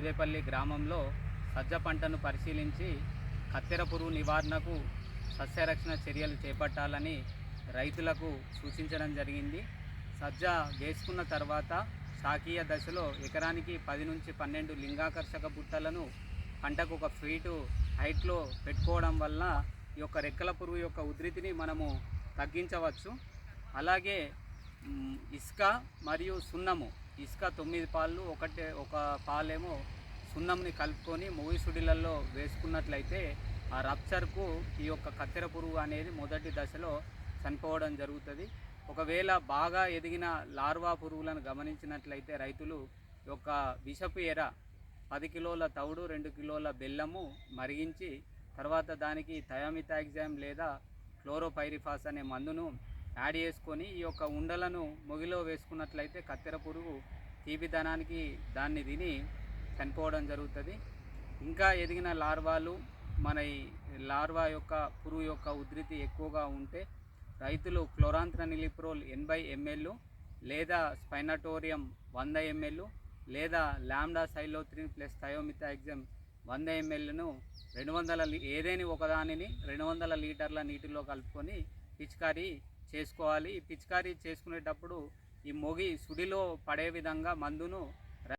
ఉదయపల్లి గ్రామంలో సజ్జ పంటను పరిశీలించి కత్తెర పురుగు నివారణకు సస్యరక్షణ చర్యలు చేపట్టాలని రైతులకు సూచించడం జరిగింది. సజ్జ వేసుకున్న తర్వాత శాకీయ దశలో ఎకరానికి పది నుంచి పన్నెండు లింగాకర్షక బుట్టలను పంటకు ఒక ఫీటు హైట్లో పెట్టుకోవడం వల్ల ఈ యొక్క రెక్కల పురుగు యొక్క ఉధృతిని మనము తగ్గించవచ్చు. అలాగే ఇసుక మరియు సున్నము. ఇసుక తొమ్మిది పాళ్ళు ఒకటే ఒక పాలేమో సున్నంని కలుపుకొని మూగిసుడిలలో వేసుకున్నట్లయితే ఆ రప్చర్కు ఈ యొక్క కత్తెర పురుగు అనేది మొదటి దశలో చనిపోవడం జరుగుతుంది. ఒకవేళ బాగా ఎదిగిన లార్వా పురుగులను గమనించినట్లయితే రైతులు యొక్క విషపు ఎర పది కిలోల తౌడు రెండు కిలోల బెల్లము మరిగించి తర్వాత దానికి థయామిథాక్సామ్ లేదా క్లోరోపైరిఫాస్ అనే మందును యాడ్ చేసుకొని ఈ యొక్క ఉండలను మొగిలో వేసుకున్నట్లయితే కత్తెర పురుగు తీపిదనానికి దాన్ని తిని చనిపోవడం జరుగుతుంది. ఇంకా ఎదిగిన లార్వాలు మన ఈ లార్వా యొక్క పురుగు యొక్క ఉధృతి ఎక్కువగా ఉంటే రైతులు క్లోరాంత్రనిలిప్రోల్ ఎనభై ఎంఎల్ లేదా స్పైనటోరియం వంద ఎంఎల్ లేదా లామ్డా సైలోత్రిన్ ప్లస్ థయోమిథాక్సమ్ వంద ఎంఎల్ను రెండు వందల ఏదేని ఒకదానిని రెండు వందల లీటర్ల నీటిలో కలుపుకొని పిచికారి చేసుకోవాలి. ఈ పిచికారీ చేసుకునేటప్పుడు ఈ మొగి సుడిలో పడే విధంగా మందును